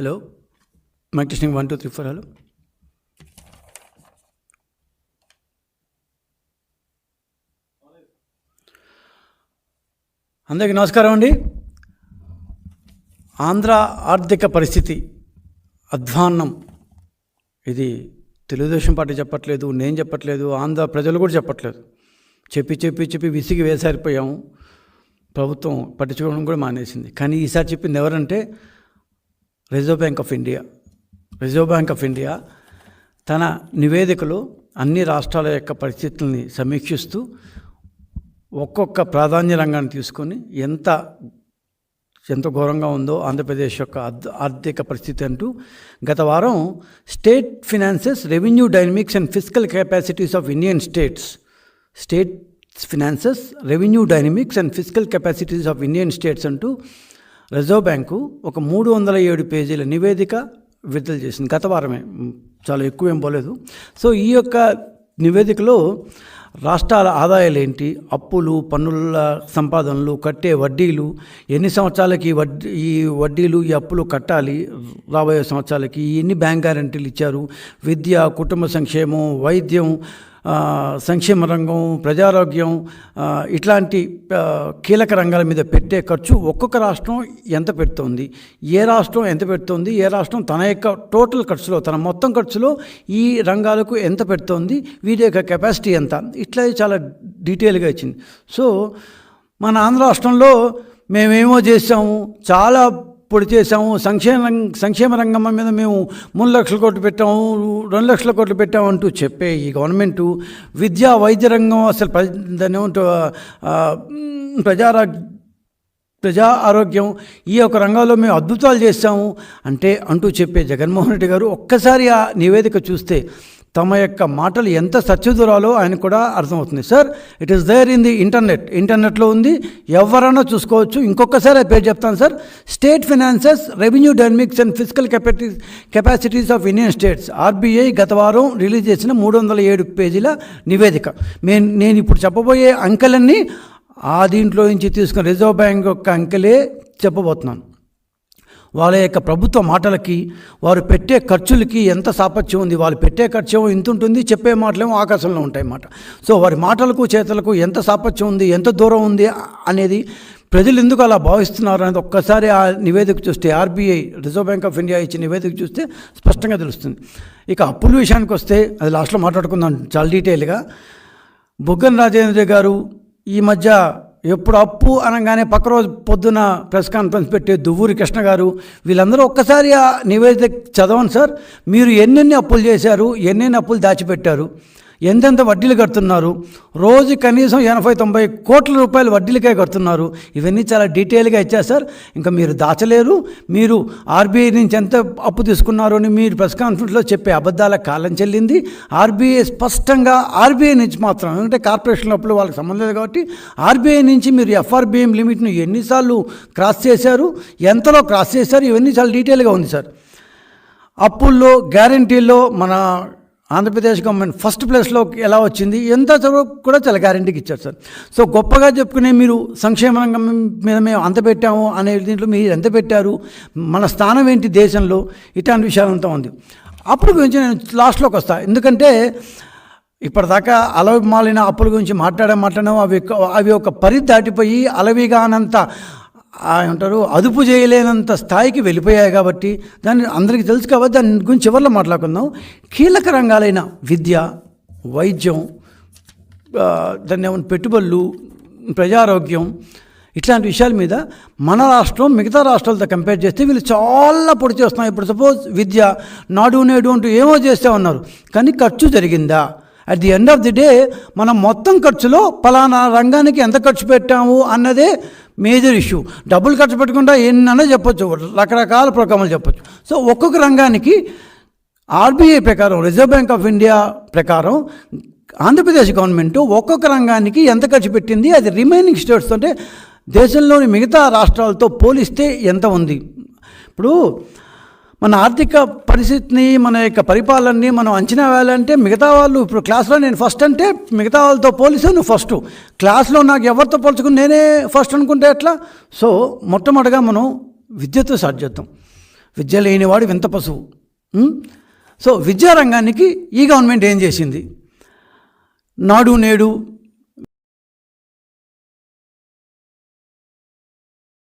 Hello. My testing one two three four hello అందరికీ నమస్కారం అండి. ఆంధ్ర ఆర్థిక పరిస్థితి అధ్వాన్నం. ఇది తెలుగుదేశం పార్టీ చెప్పట్లేదు నేను చెప్పట్లేదు ఆంధ్ర ప్రజలు కూడా చెప్పట్లేదు. చెప్పి చెప్పి చెప్పి విసిగి వేసారిపోయాము. ప్రభుత్వం పట్టించుకోవడం కూడా మానేసింది. కానీ ఈసారి చెప్పింది ఎవరంటే Reserve Bank of India Reserve Bank of India తన నివేదికలో అన్ని రాష్ట్రాల యొక్క పరిస్థితుల్ని సమీక్షిస్తూ ఒక్కొక్క ప్రాధాన్య రంగాన్ని తీసుకొని ఎంత ఎంత ఘోరంగా ఉందో ఆంధ్రప్రదేశ్ యొక్క ఆర్థిక పరిస్థితి అంటూ గత వారం state finances revenue dynamics and physical capacities of Indian states state finances revenue dynamics and physical capacities of Indian states అంటూ రిజర్వ్ బ్యాంకు ఒక మూడు వందల ఏడు పేజీల నివేదిక విడుదల చేసింది. గత వారమే. చాలా ఎక్కువ ఏం పోలేదు. సో ఈ యొక్క నివేదికలో రాష్ట్రాల ఆదాయాలు ఏంటి? అప్పులు పన్నుల సంపాదనలు కట్టే వడ్డీలు ఎన్ని సంవత్సరాలకి వడ్డీ ఈ వడ్డీలు ఈ అప్పులు కట్టాలి? రాబోయే సంవత్సరాలకి ఎన్ని బ్యాంక్ గ్యారంటీలు ఇచ్చారు? విద్య కుటుంబ సంక్షేమం వైద్యం సంక్షేమ రంగం ప్రజారోగ్యం ఇట్లాంటి కీలక రంగాల మీద పెట్టే ఖర్చు ఒక్కొక్క రాష్ట్రం ఎంత పెడుతోంది? ఏ రాష్ట్రం ఎంత పెడుతోంది? ఏ రాష్ట్రం తన యొక్క టోటల్ ఖర్చులో తన మొత్తం ఖర్చులో ఈ రంగాలకు ఎంత పెడుతోంది? వీటి యొక్క కెపాసిటీ ఎంత? ఇట్లా చాలా డీటెయిల్గా ఇచ్చింది. సో మన ఆంధ్ర రాష్ట్రంలో మేమేమో చేసాము చాలా పొడి చేసాము సంక్షేమ సంక్షేమ రంగం మీద మేము మూడు లక్షల కోట్లు పెట్టాము రెండు లక్షల కోట్లు పెట్టాము అంటూ చెప్పే ఈ గవర్నమెంటు విద్యా వైద్య రంగం అసలు ప్ర దాన్ని ఏమంటూ ప్రజా ఆరోగ్యం ఈ యొక్క రంగంలో మేము అద్భుతాలు చేస్తాము అంటే అంటూ చెప్పే జగన్మోహన్ రెడ్డి గారు ఒక్కసారి ఆ నివేదిక చూస్తే తమ యొక్క మాటలు ఎంత సత్యదూరాలో ఆయన కూడా అర్థమవుతుంది. Sir it is there in the internet ఇంటర్నెట్లో ఉంది. ఎవరైనా చూసుకోవచ్చు. ఇంకొకసారి ఆ పేరు చెప్తాను sir. State finances revenue dynamics and physical capacity capacities of Indian states RBI గత వారం రిలీజ్ చేసిన మూడు వందల ఏడు పేజీల నివేదిక. నేను నేను ఇప్పుడు చెప్పబోయే అంకెలన్నీ ఆ దీంట్లో నుంచి తీసుకున్న రిజర్వ్ బ్యాంక్ యొక్క అంకెలే చెప్పబోతున్నాను. వాళ్ళ యొక్క ప్రభుత్వ మాటలకి వారు పెట్టే ఖర్చులకి ఎంత సాపత్యం ఉంది వాళ్ళు పెట్టే ఖర్చేమో ఇంత ఉంటుంది చెప్పే మాటలేమో ఆకాశంలో ఉంటాయి మాట సో వారి మాటలకు చేతలకు ఎంత సాపత్యం ఉంది ఎంత దూరం ఉంది అనేది ప్రజలు ఎందుకు అలా భావిస్తున్నారు అనేది ఒక్కసారి ఆ నివేదిక చూస్తే RBI Reserve Bank of India ఇచ్చిన నివేదిక చూస్తే స్పష్టంగా తెలుస్తుంది. ఇక అప్పుల విషయానికి వస్తే అది లాస్ట్లో మాట్లాడుకుందాం చాలా డీటెయిల్గా బుగ్గన రాజేంద్ర గారు ఈ మధ్య ఎప్పుడు అప్పు అనగానే పక్క రోజు పొద్దున ప్రెస్ కాన్ఫరెన్స్ పెట్టే దువ్వూరి కృష్ణ గారు వీళ్ళందరూ ఒక్కసారి ఆ నివేదిక చదవండి సార్. మీరు ఎన్నెన్ని అప్పులు చేశారు ఎన్నెన్ని అప్పులు దాచిపెట్టారు? ఎంతెంత వడ్డీలు కడుతున్నారు? రోజు కనీసం ఎనభై తొంభై కోట్ల రూపాయలు వడ్డీలకే కడుతున్నారు. ఇవన్నీ చాలా డీటెయిల్గా ఇచ్చారు సార్. ఇంకా మీరు దాచలేరు. మీరు ఆర్బీఐ నుంచి ఎంత అప్పు తీసుకున్నారు అని మీరు ప్రెస్ కాన్ఫరెన్స్లో చెప్పే అబద్ధాల కాలం చెల్లింది. ఆర్బీఐ స్పష్టంగా ఆర్బీఐ నుంచి మాత్రం ఎందుకంటే కార్పొరేషన్ అప్పులు వాళ్ళకి సంబంధం లేదు కాబట్టి ఆర్బీఐ నుంచి మీరు ఎఫ్ఆర్బిఎం లిమిట్ను ఎన్నిసార్లు క్రాస్ చేశారు? ఎంతలో క్రాస్ చేశారు? ఇవన్నీ చాలా డీటెయిల్గా ఉంది సార్. అప్పుల్లో గ్యారంటీల్లో మన ఆంధ్రప్రదేశ్ గవర్నమెంట్ ఫస్ట్ ప్లేస్లో ఎలా వచ్చింది? ఎంత చదువు కూడా చాలా గ్యారంటీకి ఇచ్చారు సార్. సో గొప్పగా చెప్పుకునే మీరు సంక్షేమ రంగం మీద మేము అంత పెట్టాము అనే దీంట్లో మీరు ఎంత పెట్టారు? మన స్థానం ఏంటి దేశంలో? ఇట్లాంటి విషయాలంతా ఉంది. అప్పుడు గురించి నేను లాస్ట్లోకి వస్తాను ఎందుకంటే ఇప్పటిదాకా అలవి మాలిన అప్పుల గురించి మాట్లాడే మాట్లాడడం అవి అవి ఒక పరిధి దాటిపోయి అలవిగానంత ఏమంటారు అదుపు చేయలేనంత స్థాయికి వెళ్ళిపోయాయి కాబట్టి దాన్ని అందరికీ తెలుసు కాబట్టి దాని గురించి చివరిలో మాట్లాడుకుందాం. కీలక రంగాలైన విద్య వైద్యం దాన్ని ఏమైనా పెట్టుబడులు ప్రజారోగ్యం ఇట్లాంటి విషయాల మీద మన రాష్ట్రం మిగతా రాష్ట్రాలతో కంపేర్ చేస్తే వీళ్ళు చాలా పొడి చేస్తున్నాం ఇప్పుడు సపోజ్ విద్య నాడు నేడు అంటూ ఏమో చేస్తే ఉన్నారు. కానీ ఖర్చు జరిగిందా? At the end of the day మనం మొత్తం ఖర్చులో పలానా రంగానికి ఎంత ఖర్చు పెట్టాము అన్నదే మేజర్ ఇష్యూ. డబ్బులు ఖర్చు పెట్టకుండా ఎన్నైనా చెప్పొచ్చు. రకరకాల ప్రోగ్రాములు చెప్పొచ్చు. సో ఒక్కొక్క రంగానికి ఆర్బీఐ ప్రకారం రిజర్వ్ బ్యాంక్ ఆఫ్ ఇండియా ప్రకారం ఆంధ్రప్రదేశ్ గవర్నమెంట్ ఒక్కొక్క రంగానికి ఎంత ఖర్చు పెట్టింది అది రిమైనింగ్ స్టేట్స్ అంటే దేశంలోని మిగతా రాష్ట్రాలతో పోలిస్తే ఎంత ఉంది. ఇప్పుడు మన ఆర్థిక పరిస్థితిని మన యొక్క పరిపాలనని మనం అంచనా వేయాలంటే మిగతా వాళ్ళు ఇప్పుడు క్లాస్లో నేను ఫస్ట్ అంటే మిగతా వాళ్ళతో పోలిస్తే నువ్వు ఫస్ట్. క్లాస్లో నాకు ఎవరితో పోల్చుకుని నేనే ఫస్ట్ అనుకుంటే ఎట్లా? సో మొట్టమొదటిగా మనం విద్యతో స్టార్ట్ చేద్దాం. విద్య లేనివాడు వింత పశువు. సో విద్యారంగానికి ఈ గవర్నమెంట్ ఏం చేసింది? నాడు నేడు